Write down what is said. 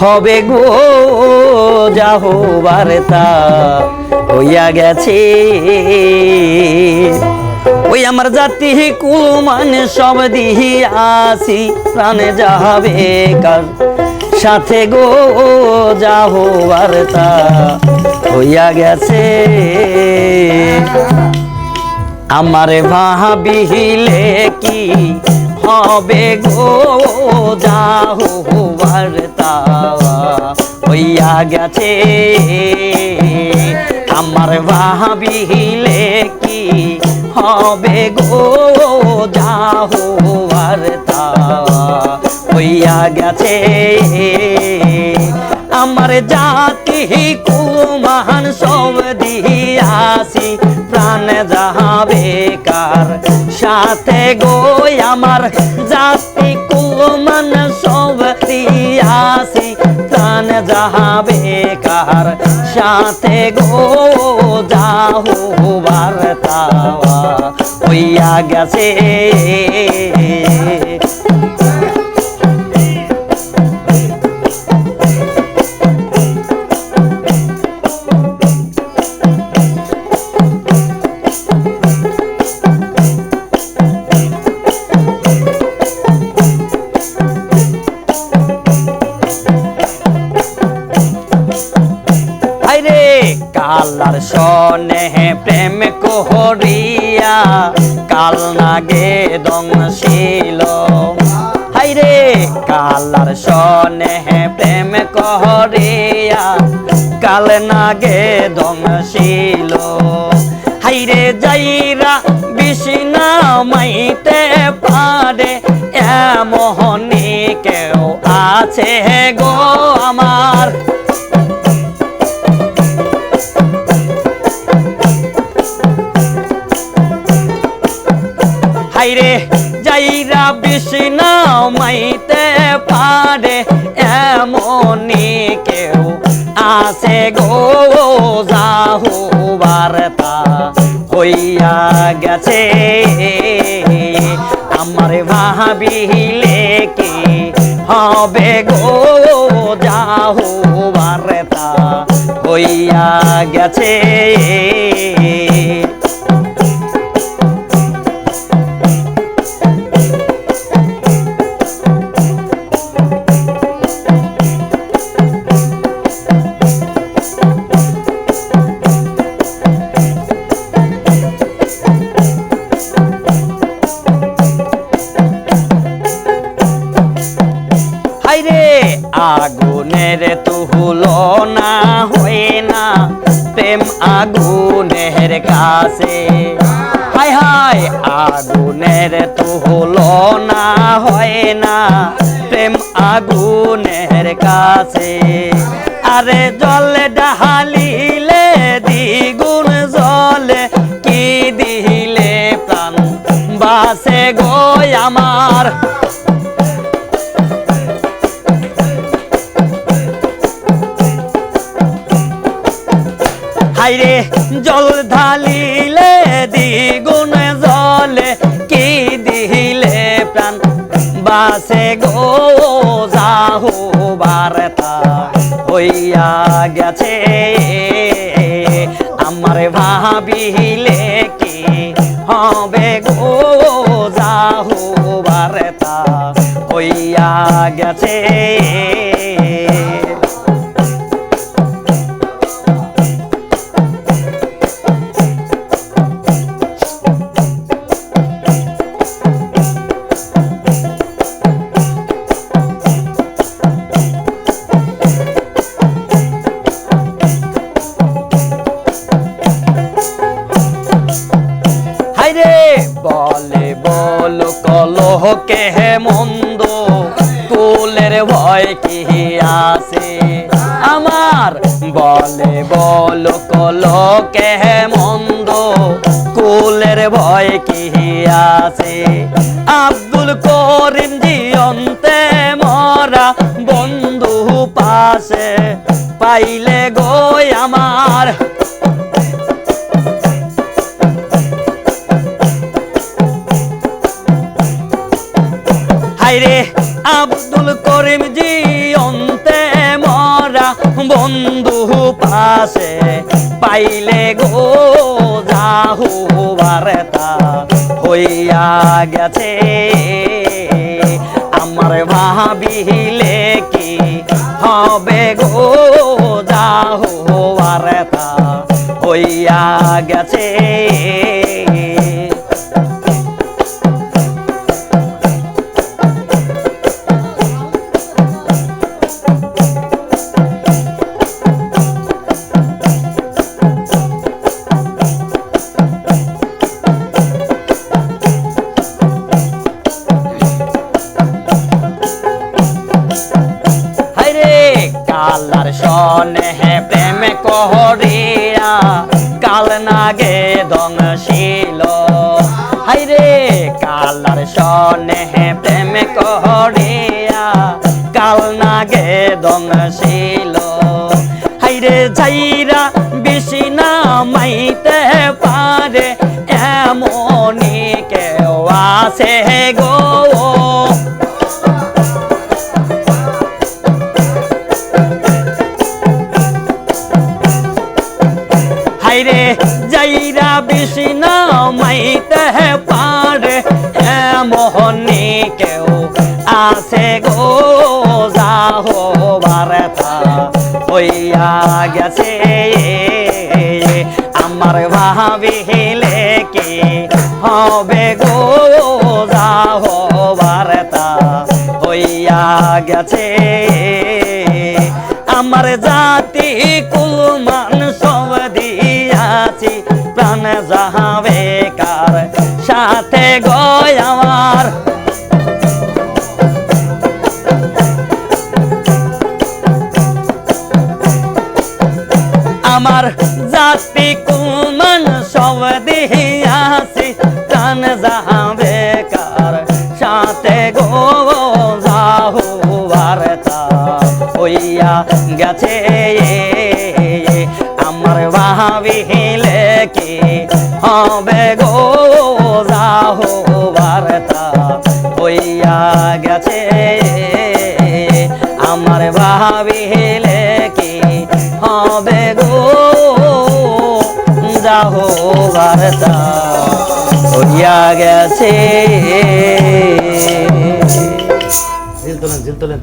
হবে গো যাহো বার্তা হইয়া গেছে। ওই আমার জাতি কুলমান সব দিহি আসি, প্রাণে যাবে কার সাথে গো যাহো বার্তা হইয়া গেছে। আমারে ভাবিলে কি হবে গো যাহো বার্তা হইয়া গেছে। আমার ভাবিলে কি হবে গো যাহো বার্তা হইয়া গেছে। আমার জাতি কুমান সব দিয়াছি। প্রাণ যাহাবে কার সাথে গো আমার জাতি কুমান সব দিয়াছি। প্রাণ যাহাবে কার সাথে গো যাহু বার্তা হইয়া গেছে। সনে প্রেম কোহরিয়া, কাল নাগে দংশিল। হাইরে কালার সনে প্রেম কোহরিয়া, কাল নাগে দংশিল। হাইরে যাইরা বিষ্ণা মাইতে পারে, এমনি কেউ আছে গো আমার। যাইরা বিষ্ণা মাইতে পারে এমনি কেউ আছে গো বার্তা হইয়া গেছে আমার ভাবিলে কি হবে গো যাহু বার্তা হইয়া গেছে আগুনের তুহুলো না হয় না। প্রেম আগুনের কাছে। হায় হাই আগুনের তুহুলো না হয় না। প্রেম আগুনের কাছে। আরে জলে ডাহালিলে দ্বিগুণ জলে, কি দিলে প্রাণ বাসে গো আমার? জল ঢালিলে দ্বিগুণ জলে, কি দিলে প্রাণ? বাসে গো যাহু হইয়া গেছে। আমার ভাবিলে কি হবে গো যাহু বার্তা হইয়া গেছে? বলে, বল কলহ কে হে মন্দ? কুলের ভয় কি আছে? আমার বলে, বল কলহ কে হে মন্দ? কুলের ভয় কি আছে? আব্দুল করিম জিয়ন্তে মরা বন্ধু পাশে পাইলে গো আমার আব্দুল করিম জি অন্তে মরা বন্ধু পাশে, পাইলে গো যাহু বারতা হইয়া গেছে। আমার ভাবিলে কি হবে গো যাহু বারতা হইয়া গেছে? কহরিয়া কাল নাগে দংশিল হাইরে কালার সনে প্রেম কহরিয়া কাল নাগে দংশিল হাইরে যাইরা বেশি না মাইতে পারে, এমনই কেউ আছে গো। হাইরে যাইরা বেশি না মাইতে পারে মোহনি কেউ আছে গো, যাহো বারতা হইয়া গেছে। আমার ভাবিলে কি হবে গো, যাহো বারতা হইয়া গেছে। আমার জাতি কুলমান সব দিয়াছি প্রাণ যাহাবে কার সাথে গয় আমার। আমার জাতি কুলমান সব দিয়াছি প্রাণ যাহাবে কার সাথে গো যাহু বারতা হইয়া গেছে ভাবিলে কি হবে গো যাহু বারতা? হইয়া গেছে আমার ভাবিলে কি হবে গো যাহো বারতা? হইয়া গেছে। জিল তোলেন জিল তোলেন।